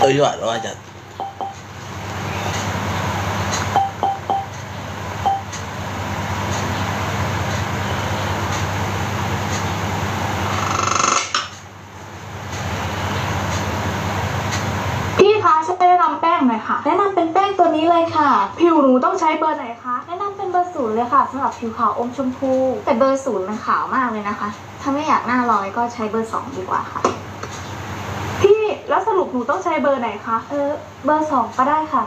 เออดีกว่าว่าจะพี่คะช่วยแนะนำแป้งหน่อยค่ะ แนะนำเป็นแป้งตัวนี้เลยค่ะ ผิวหนูต้องใช้เบอร์ไหนคะ แนะนำเป็นเบอร์ศูนย์เลยค่ะสำหรับผิวขาวอมชมพู แต่เบอร์ศูนย์มันขาวมากเลยนะคะ ถ้าไม่อยากหน้าลอยก็ใช้เบอร์สองดีกว่าค่ะ แล้วสรุปหนูต้องใช้เบอร์ไหนคะ เออเบอร์สองก็ได้ค่ะ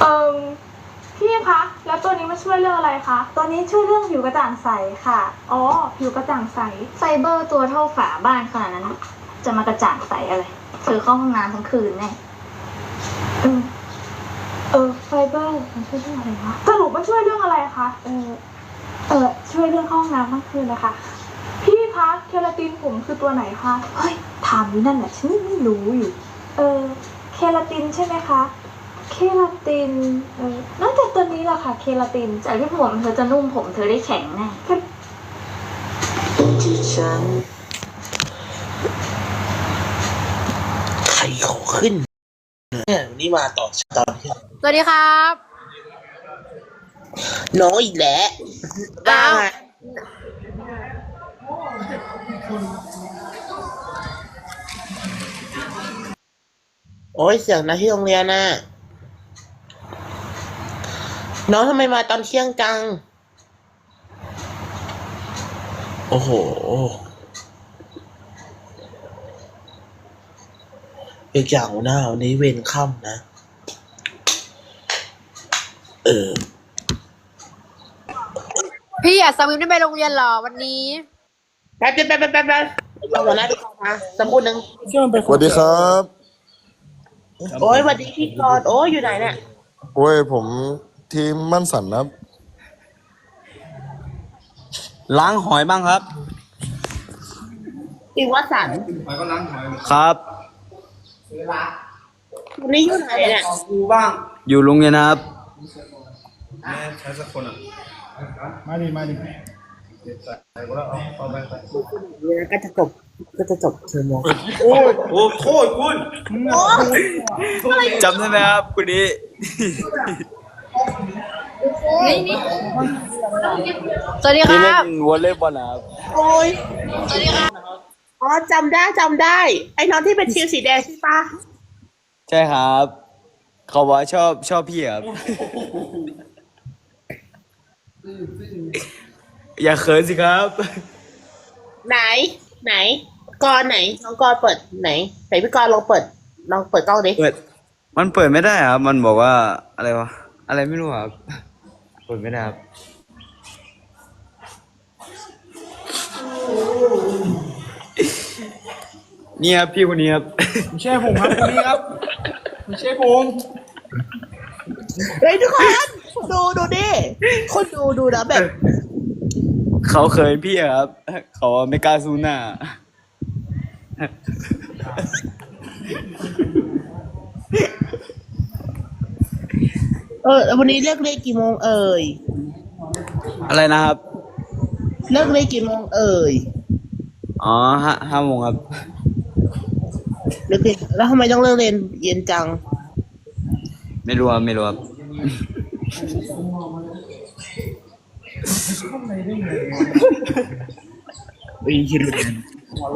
เอิมพี่คะ แล้วตัวนี้มันช่วยเรื่องอะไรคะ ตัวนี้ช่วยเรื่องผิวกระจ่างใสค่ะ อ๋อ ผิวกระจ่างใส ไฟเบอร์ตัวเท่าฝาบ้านขนาดนั้น จะมากระจ่างใสอะไรเธอเข้าห้องน้ำทั้งคืนแน่เออเออไฟเบอร์มันช่วยเรื่องอะไรวะสรุปมันช่วยเรื่องอะไรคะ เออ เออช่วยเรื่องเข้าห้องน้ำทั้งคืนเลยค่ะพี่ คะเคราตินผมคือตัวไหนคะ เฮ้ย ถามอยู่นั่นแหละฉันไม่รู้อยู่ เออ เคราตินใช่ไหมคะ เคราติน เออน่าจะตัวนี้แหละค่ะ เคราติน จากที่ผมเธอจะนุ่มผมเธอได้แข็งแน่ที่ฉันใครขอขึ้นเนี่ยวันนี่มาต่อตอนที่สวัสดีครับ น้องอีกแล้วอ้าวได้ โอ้ยเสียงนะที่โรงเรียนน่ะ น้องทำไมมาตอนเที่ยงจัง โอ้โห อีกอย่างหัวหน้าวันนี้เวรค่ำนะ เออ พี่อยากสวิมได้ไปโรงเรียนเหรอวันนี้ แป๊บเดียวแป๊บแป๊บแป๊บแป๊บเอาหัวหน้าทุกคนมาสักครู่หนึ่งสวัสดีครับ โอ้ยสวัสดีพี่กรณ์โอ้ยอยู่ไหนเนี่ยโอ้ยผมทีมมั่นสันนะครับ ล้างหอยบ้างครับอีวัดสันครับ วันนี้อยู่ไหนเนี่ยอยู่โรงเรียนนะครับ ก็จะจบก็จะจบเทอมแล้วโอ้โทษคุณจำได้ไหมครับคุณนี้สวัสดีคที่รัเล่บนวอลเลย์บอลนะครับ โอ้ยอ๋อจำได้จำได้ ไอ้น้องที่เป็นทีมสีแดงใช่ปะใช่ครับ เขาว่าชอบชอบพี่ครับ อย่าเขินสิครับ ไหน ไหน กรณ์ไหน น้องกรณ์เปิดไหนไหนพี่กรณ์ลองเปิดลองเปิดกล้องดิเปิด มันเปิดไม่ได้ครับ มันบอกว่าอะไรวะ อะไรไม่รู้ครับ เปิดไม่ได้ครับ นี่ครับพี่คนนี้ครับ ไม่ใช่ผมครับคนนี้ครับไม่ใช่ผมเฮ้ยทุกคนดูดูดิคนดูดูนะแบบ เขาเคยพี่อะครับ เขาไม่กล้าสู้หน้า เออวันนี้เลิกเรียนกี่โมงเอ่ยอะไรนะครับ เลิกเรียนกี่โมงเอ่ยอ๋อห้าห้าโมงครับ เลิกเรียนแล้วทำไมต้องเลิกเรียนเย็นจัง ไม่รู้ครับไม่รู้ครับ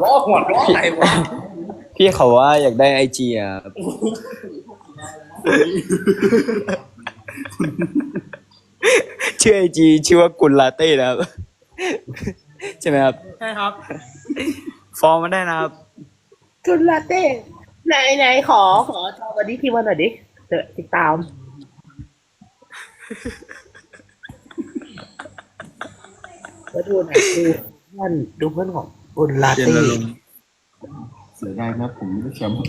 ล้อหัวล้อไหนวะพี่เขาว่าอยากได้ไอจีอะครับชื่อไอจีชื่อว่ากุลลาเต้นะครับ ใช่ไหมครับ ใช่ครับ ฟอร์มมาได้นะครับคุณลาเต้ไหนไหนขอขอจอวันนี้ทีวันหน่อยดิเดี๋ยวติดตาม มาดูหน่อยดูเพื่อนดูเพื่อนของคุณลาเต้เสียดายนะผมไม่ได้แชมป์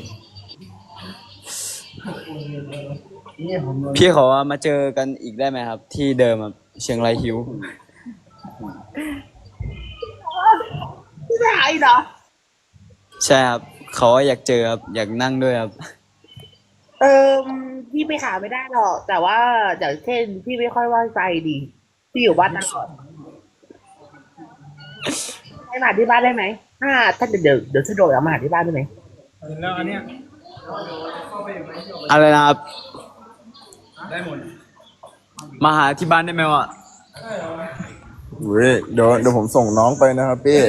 พี่เขาว่ามาเจอกันอีกได้ไหมครับ ที่เดิมครับเชียงรายฮิวไม่ได้เหรอใช่ครับเขาว่าอยากเจอครับอยากนั่งด้วยครับ เออพี่ไปหาไม่ได้หรอก แต่ว่าอย่างเช่นพี่ไม่ค่อยว่างใจดี พี่อยู่บ้านตลอด ให้มาที่บ้านได้ไหมอ่าถ้าเดี๋ยวเดี๋ยวเดี๋ยวสะดวกเอามาหาที่บ้านได้ไหมแล้วอันเนี้ยอะไรนะครับ ได้หมดมาหาที่บ้านได้ไหมวะเว้ยเดี๋ยวเดี๋ยวผมส่งน้องไปนะครับพี่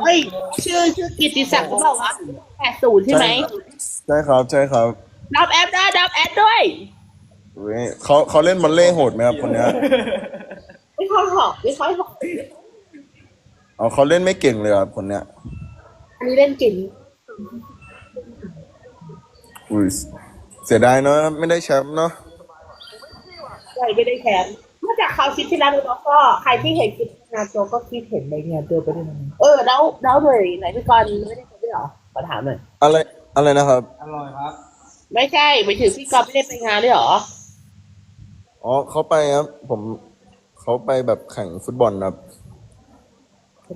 เฮ้ยชื่อชื่อกิตติศักดิ์หรือเปล่าวะแปดศูนย์ใช่ไหมใช่ครับใช่ครับรับแอปได้รับแอปด้วยเว้ยเขาเขาเล่นบอลเล่โหดไหมครับคนเนี้ยไม่ค่อยหอกไม่ค่อยหอก เอาเขาเล่นไม่เก่งเลยครับคนเนี้ย อันนี้เล่นเก่งอุ้ยเสียดายเนอะไม่ได้แชมป์เนาะใช่ไม่ได้แคมนอกจากเขาคิดที่แล้วแล้วก็ใครที่เห็นคลิปงานโจก็คิดเห็นในงานโจไปด้วยนะเออแล้วแล้วหน่วยไหนพี่กรณ์ไม่ได้ไปด้วยเหรอขอถามหน่อยอะไรอะไรนะครับอร่อยครับ ไม่ใช่ไปถึงพี่กรณ์ไม่ได้ไปงานด้วยเหรออ๋อเขาไปครับ ผมเขาไปแบบแข่งฟุตบอลครับ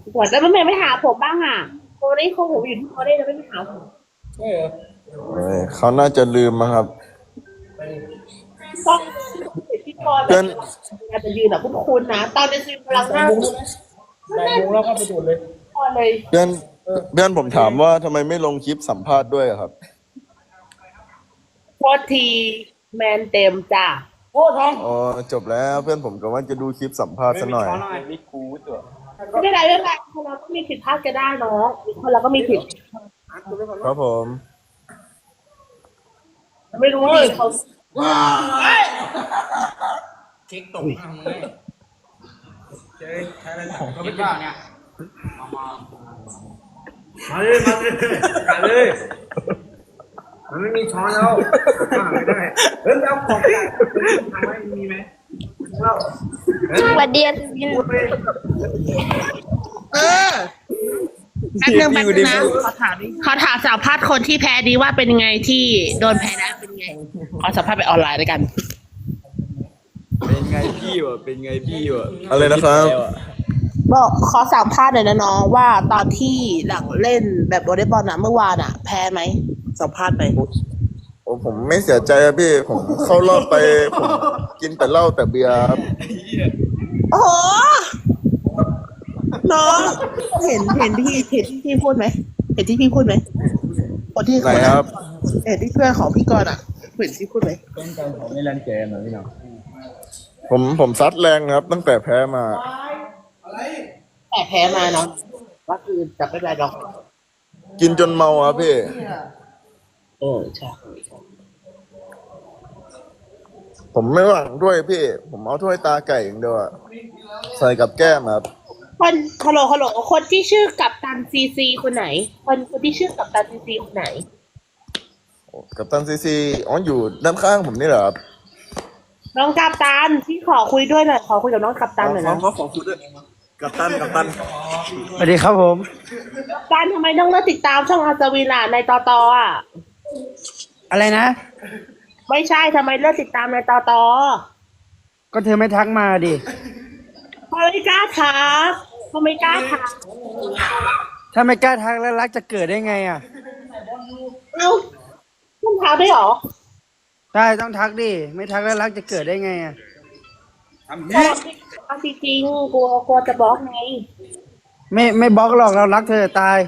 ทุกวันแล้วทำไมไม่หาผมบ้างอะโคได้เขาผมอยู่ที่โคได้แล้วไม่ไปหาผมเอ้ยเขาน่าจะลืมมั้งครับต้องพี่กรณ์เพื่อนอาจจะยืนแบบพวกคุณนะ ตอนจะซื้อพลังหน้าได้มุงแล้วก็ไปดูดเลย พอเลย เพื่อนเพื่อนผมถามว่าทำไมไม่ลงคลิปสัมภาษณ์ด้วยอะครับ โคตรทีแมนเต็มจ้ะโอ้ทองอ๋อจบแล้วเพื่อนผมก็ว่าจะดูคลิปสัมภาษณ์ซะหน่อยขอหน่อยนี่กูตัว ไม่เป็นไรไม่เป็นไรคนเราก็มีผิดพลาดกันได้เนาะคนเราก็มีผิด ครับผม ไม่รู้ดิเขาเค้กตกทำไงเจ๊ใช้อะไรของเขาไม่บ้าเนี่ยมามามาเลยมาเลยมาเลยมันไม่มีช้อนแล้วหาไม่ได้เฮ้ยเอาของที่ทำไมมีไหมเรา สวัสดีเออแป๊บนึงแป๊บนึงนะขอถามดิขอถามสัมภาษณ์คนที่แพ้ดีว่าเป็นยังไงที่โดนแพ้ได้เป็นยังไงขอสัมภาษณ์ไปออนไลน์ด้วยกัน เป็นไงพี่วะเป็นไงพี่วะอะไรนะครับบอกขอสัมภาษณ์หน่อยนะน้องว่าตอนที่หลังเล่นแบบวอลเลย์บอลอะเมื่อวานอะแพ้ไหมสัมภาษณ์ไปโอ้ ผมไม่เสียใจครับพี่ ผมเข้ารอบไป ผมกินแต่เหล้าแต่เบียร์ครับโอ้โหน้องเห็นเห็นที่เห็นที่พี่พูดไหมเห็นที่พี่พูดไหมคนที่ไหนครับ เห็นที่เพื่อนของพี่กรณ์อะเห็นที่พูดไหมเป็นการของไม่รันเกมเหรอพี่น้องผมผมซัดแรงครับ ตั้งแต่แพ้มาแต่แพ้มาเนาะก็คือจะไม่เป็นไรหรอก กินจนเมาครับพี่ เออใช่ผมไม่หวังด้วยพี่ ผมเอาถ้วยตาไก่อย่างเดียวอะใส่กับแก้มครับคนฮัลโหลฮัลโหลคนที่ชื่อกัปตันซีซีคนไหน คนคนที่ชื่อกัปตันซีซีคนไหน กับตันซีซีอ๋ออยู่ด้านข้างผมนี่เหรอครับน้องกัปตันพี่ขอคุยด้วยหน่อยขอคุยกับน้องกัปตันหน่อยนะเขาขอคุยด้วยกับตันกับตันสวัสดีครับผม กัปตันทำไมต้องเลิกติดตามช่องอาซาวินล่ะในตอตออะ อะไรนะ ไม่ใช่ทำไมเลิกติดตามในตอตอก็เธอไม่ทักมาดิเพราะไม่กล้าทักเพราะไม่กล้าทักถ้าไม่กล้าทักแล้วรักจะเกิดได้ไงอะเอ้าต้องทักด้วยเหรอได้ต้องทักดิไม่ทักแล้วรักจะเกิดได้ไงอะทำนี้เอาจริงๆกลัวกลัวจะบล็อกไงไม่ไม่บล็อกหรอกเรารักเธอจะตาย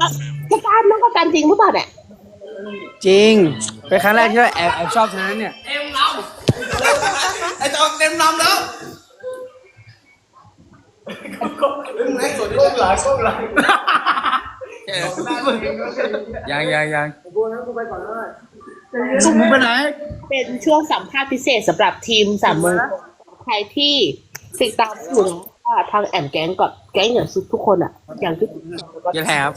กัปตันน้องกัปตันจริงหรือเปล่าเนี่ย จริง เป็นครั้งแรกที่เราแอบแอบชอบเธอนะเนี่ยไอ้จองเต็มลำแล้วก้มหลังก้มหลังยังยังยังมึงไปไหน เป็นช่วงสัมภาษณ์พิเศษสำหรับทีมสามมือใครที่ติดตามอยู่นะว่าทางแอนแก๊งกับแก๊งอย่างทุกคนอะ อย่างที่ยังไงครับ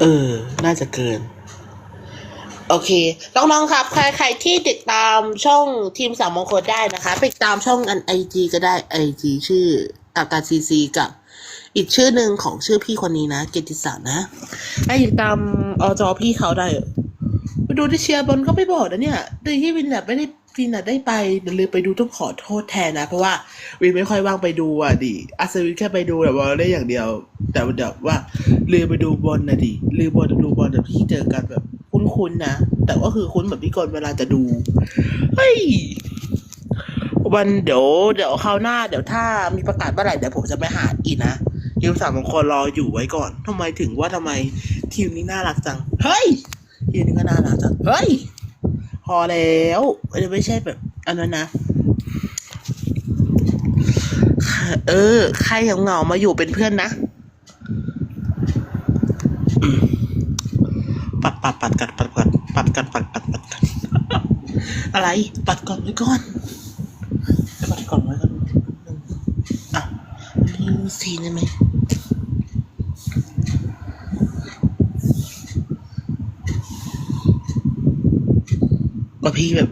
เออ น่าจะเกิน โอเค น้องๆ ครับ ใครใครที่ติดตามช่องทีมสามมงคลได้นะคะไปติดตามช่องอันไอจีก็ได้ไอจีชื่ออาการซีซีกับอีกชื่อหนึ่งของชื่อพี่คนนี้นะ เกติศักดิ์นะให้ติดตามอจอพี่เขาได้ ไปดูที่เชียร์บอลก็ไม่บอกนะเนี่ยดยที่วินแบบไม่ได้ วินอะได้ไปเดี๋ยวเลยไปดูต้องขอโทษแทนนะ เพราะว่าวินไม่ค่อยว่างไปดูอะดิอาซวินแค่ไปดูแบบว่าได้อย่างเดียว แต่ว่าแบบว่าลืมไปดูบอลนะดิลืมบอลดูบอลแบบที่เจอกันแบบคุ้นๆนะแต่ก็คือคุ้นแบบพี่กรณ์เวลาจะดูเฮ้ยวันเดี๋ยวเดี๋ยวคราวหน้าเดี๋ยวถ้ามีประกาศเมื่อไหร่เดี๋ยวผมจะไปหาอีกนะทีมสามมงคลรออยู่ไว้ก่อนทำไมถึงว่าทำไมทีมนี้น่ารักจังเฮ้ยทีมนี้ก็น่ารักจังเฮ้ย อแล้วไม่ใช่แบบอันนั้นนะ เออ ใครเหงาๆมาอยู่เป็นเพื่อนนะอืมปัดปัดปัดกัดปัดกัดปัดกัดปัดปัดปัดกัดอะไร ปัดก่อนไว้ก่อนปัดก่อนไว้ก่อนอะนี่ซีนได้ไหม พี่แบบ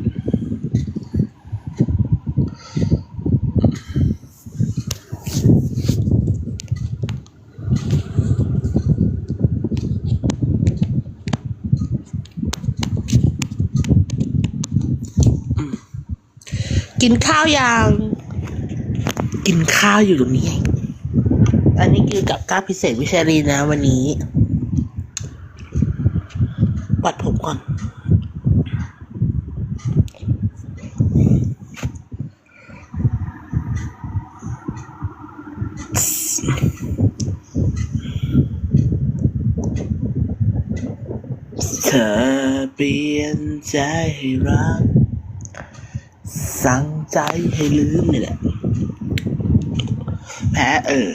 กินข้าวยัง กินข้าวอยู่ตรงนี้ไงอันนี้คือกับข้าวพิเศษวิชารีนะวันนี้ปัดผมก่อน เธอ เปลี่ยนใจให้รัก สั่งใจให้ลืมนี่แหละแพ้เออ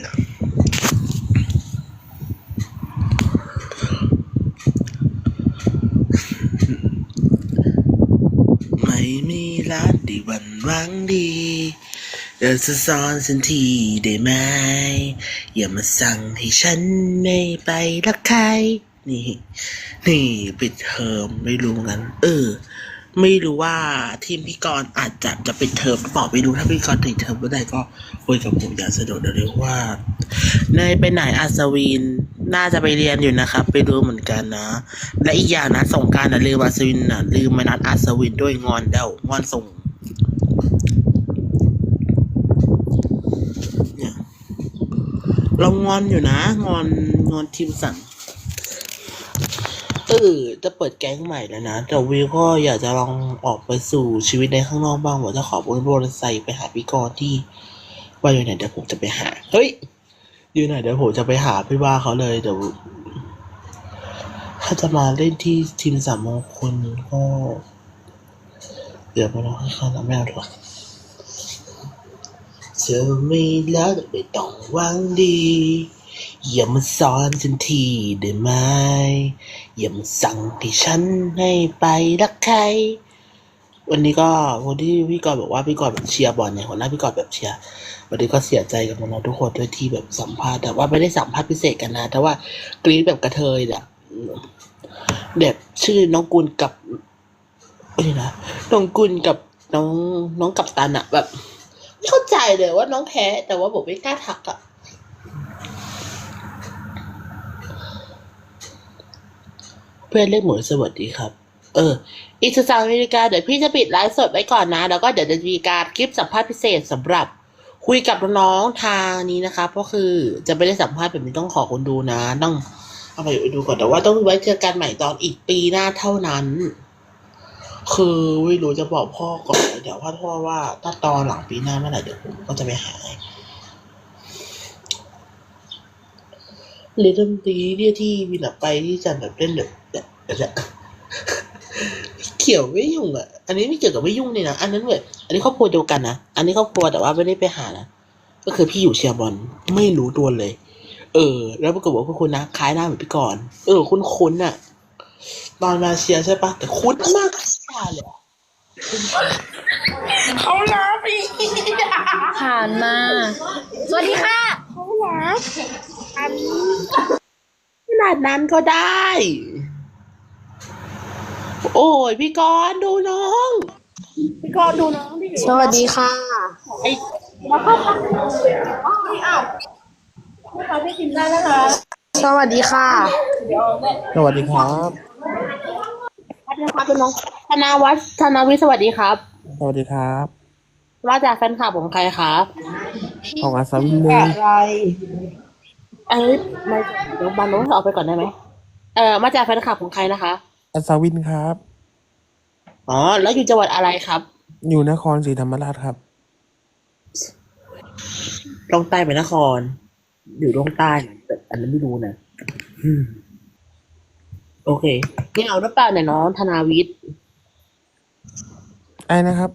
ไม่มีรักดีวันวังดีเดี๋ยวจะสอนสันทีได้ไหม อย่ามาสั่งให้ฉันไม่ไปรักใคร นี่ นี่ปิดเทอมไม่รู้งั้น เออ ไม่รู้ว่าทีมพี่กรณ์อาจจะจะเป็นเทอมปอเปล่าไม่รู้ถ้าพี่กรณ์ถึงเทอมเมื่อใดก็คุยกับผมอย่างสะดวกเร็วๆว่าเนยไปไหนอัศวินน่าจะไปเรียนอยู่นะครับ ไปดูเหมือนกันนะ และอีกอย่างนะส่งการนะลืมอัศวินนะลืมมานัดอัศวินด้วยงอนเดางอนส่งเนี่ยเรางอนอยู่นะ งอนงอนทีมสั่ง เออจะเปิดแก๊งใหม่แล้วนะแต่วิวก็อยากจะลองออกไปสู่ชีวิตในข้างนอกบ้างว่าจะขอบนโบนไซค์ไปหาพี่กรที่ว่าอยู่ไหนเดี๋ยวผมจะไปหา เฮ้ย อยู่ไหนเดี๋ยวผมจะไปหาพี่ว่าเขาเลยเดี๋ยวถ้าจะมาเล่นที่ทีมสามมงคลก็ เดี๋ยวมาลองให้เขาแล้วไม่เอาหรอกเธอไม่รักไม่ต้องหวังดี อย่ามาสอนฉันทีได้ไหม อย่ามาสั่งให้ฉันให้ไปรักใคร วันนี้ก็วันที่พี่กรณ์บอกว่าพี่กรณ์แบบเชียร์บอลเนี่ยหัวหน้าพี่กรณ์แบบเชียร์ วันนี้ก็เสียใจกับน้องๆทุกคนด้วยที่แบบสัมภาษณ์แต่ว่าไม่ได้สัมภาษณ์พิเศษกันนะ แต่ว่ากรี๊ดแบบกระเทยเนี่ยแบบชื่อน้องกุลกับเอ้ยนะ น้องกุลกับน้องน้องกัปตันอะแบบ ไม่เข้าใจเลยว่าน้องแพ้แต่ว่าผมไม่กล้าทักอะ พื่อนเรียกหมวยสวัสดีครับ เออ อีกสามนาฬิกาเดี๋ยวพี่จะปิดไลฟ์สดไว้ก่อนนะ แล้วก็เดี๋ยวจะมีการคลิปสัมภาษณ์พิเศษสำหรับคุยกับน้องทางนี้นะคะก็คือจะไม่ได้สัมภาษณ์แบบนี้ต้องขอคนดูนะ ต้องเอาไปดูก่อนแต่ว่าต้องไว้เจอกันใหม่ตอนอีกปีหน้าเท่านั้น คือไม่รู้จะบอกพ่อก่อนเดี๋ยวพ่อพ่อว่าถ้าตอนหลังปีหน้าเมื่อไหร่เดี๋ยวผมก็จะไปหา เล่นดนตรีเนี่ยที่วินาไปที่จะแบบเล่นแบบแบบแบบเขียวไม่ยุ่งอะ อันนี้ไม่เกี่ยวกับไม่ยุ่งเลยนะ อันนั้นแบบอันนี้ครอบครัวเดียวกันนะ อันนี้ครอบครัวแต่ว่าไม่ได้ไปหานะ ก็คือพี่อยู่เชียร์บอลไม่รู้ตัวเลย เออ แล้วปรากฏว่าคุณนะคล้ายหน้าเหมือนพี่กรณ์เออ คุ้นคุ้นๆอะ ตอนมาเชียร์ใช่ปะแต่คุ้นมากกับชาเลยอะผ่านมา สวัสดีค่ะข นาดนั้นก็ได้ โอ้ยพี่กรณ์ดูน้อง พี่กรณ์ดูน้องดิสวัสดีค่ะ ไอ้สวัสดีค่ะสวัสดีครับนะคะเป็นน้องธนาวัฒน์ธนาวิทย์สวัสดีครับ สวัสดีครับมาจากแฟนคลับของใครครับ ของอาซาวินเลยอะไร เอ้ยไม่เดี๋ยวบานโน้ตออกไปก่อนได้ไหมเออมาจากแฟนคลับของใครนะคะอาซาวินครับ อ๋อ แล้วอยู่จังหวัดอะไรครับ อยู่นครศรีธรรมราชครับ ลงใต้ไปนคร อยู่ตรงใต้แต่อันนั้นไม่รู้นะอืมโอเคนี่เอาหรือเปล่าเนี่ยน้องธนาวิทย์ไอ้นะครับ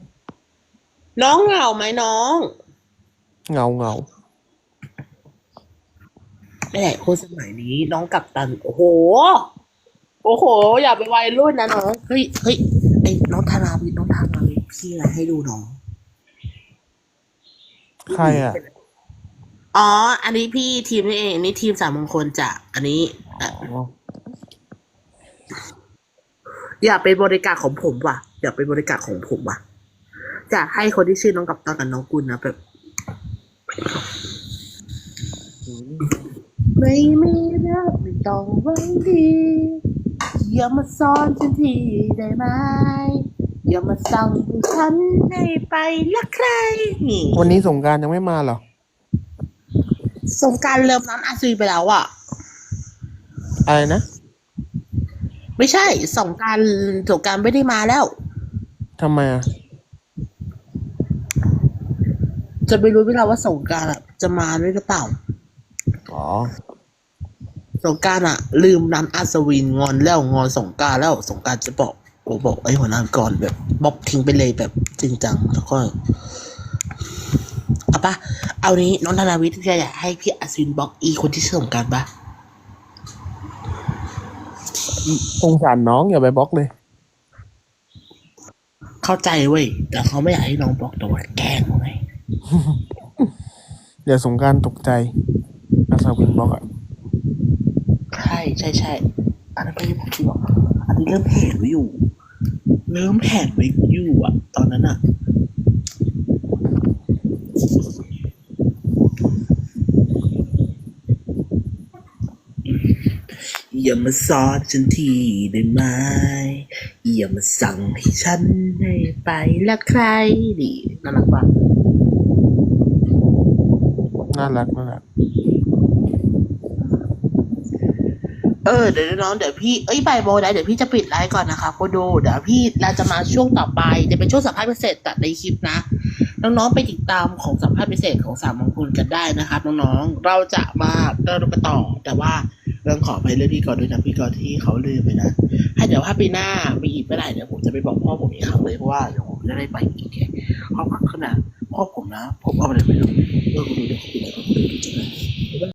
น้องเหงาไหมน้อง เงาเงานี่แหละคนสมัยนี้น้องกับตัน โอ้โห โอ้โห อย่าไปวัยรุ่นนะน้องเฮ้ยเฮ้ยไอ้น้องธนาวิทย์น้องธนาวิทย์พี่อะไรให้ดูน้อง ใครอะ อ๋อ อันนี้พี่ทีมนี่เองอันนี้ทีมสามมงคลจากอันนี้อะอ๋ออย่าเป็นบริการของผมว่ะ อย่าเป็นบริการของผมว่ะ จะให้คนที่ชื่อน้องกับตันกับน้องกุลนะแบบ ไม่มีเรื่องไม่ต้องหวังดี อย่ามาซ้อนฉันทีได้ไหม อย่ามาสั่งให้ฉันให้ไปละใครนี่วันนี้สงกรารยังไม่มาเหรอ สงกรารเริ่มน้ำอาซีไปแล้วอะ อะไรนะไม่ใช่สงกรารสงกรารไม่ได้มาแล้ว ทำไมอะ จะไม่รู้เวลาว่าสงกรารอะจะมาด้วยหรือเปล่า อ๋อ สงกรารอะลืมนันอัศวินงอนแล้วงอนสงกรารแล้วสงกรารจะบอกโอ้บอกไอ้หัวหน้าก่อนแบบบล็อกทิ้งไปเลยแบบจริงจังแล้วก็เอาปะเอานี้น้องธนาวิทย์จะอยากให้พี่อัศวินบล็อกอีคนที่ชื่อสงกรารปะสงสารน้องอย่าไปบล็อกเลย เข้าใจเว้ยแต่เขาไม่อยากให้น้องบล็อกแต่ว่าแกล้งเขาไงเดี๋ยวสงกรารตกใจอาซาวินบล็อกอะ ใช่ใช่อันนั้นไม่ได้ผมคิดหรอกอันนี้เริ่มแผนไว้อยู่ เริ่มแผนไว้อยู่อะ ตอนนั้นอะอย่ามาสอนฉันทีได้ไหมอย่ามาสั่งให้ฉันให้ไปละใครดีน่ารักปะน่ารักน่ารัก เออเดี๋ยวน้องเดี๋ยวพี่เอ้ยบ่ายโมงนะเดี๋ยวพี่จะปิดไลฟ์ก่อนนะคะคุณดูเดี๋ยวพี่เราจะมาช่วงต่อไปจะเป็นช่วงสัมภาษณ์พิเศษตัดในคลิปนะ น้องๆไปติดตามของสัมภาษณ์พิเศษของสามมงคลกันได้นะครับน้องๆเราจะมาเริ่มต่อแต่ว่าเรื่องขอไปเรื่องพี่ก่อนด้วยนะพี่ก่อนที่เขาลืมไปนะให้เดี๋ยวถ้าปีหน้ามีอีกเมื่อไหร่เดี๋ยวผมจะไปบอกพ่อผมอีกครั้งเลยเพราะว่าเดี๋ยวผมจะได้ไปอีกไงเพราะขนาดพ่อผมนะ ผมเอาไปเลยไม่รู้เออคุณดูเดี๋ยวคุณดูเดี๋ยวคุณดูจะได้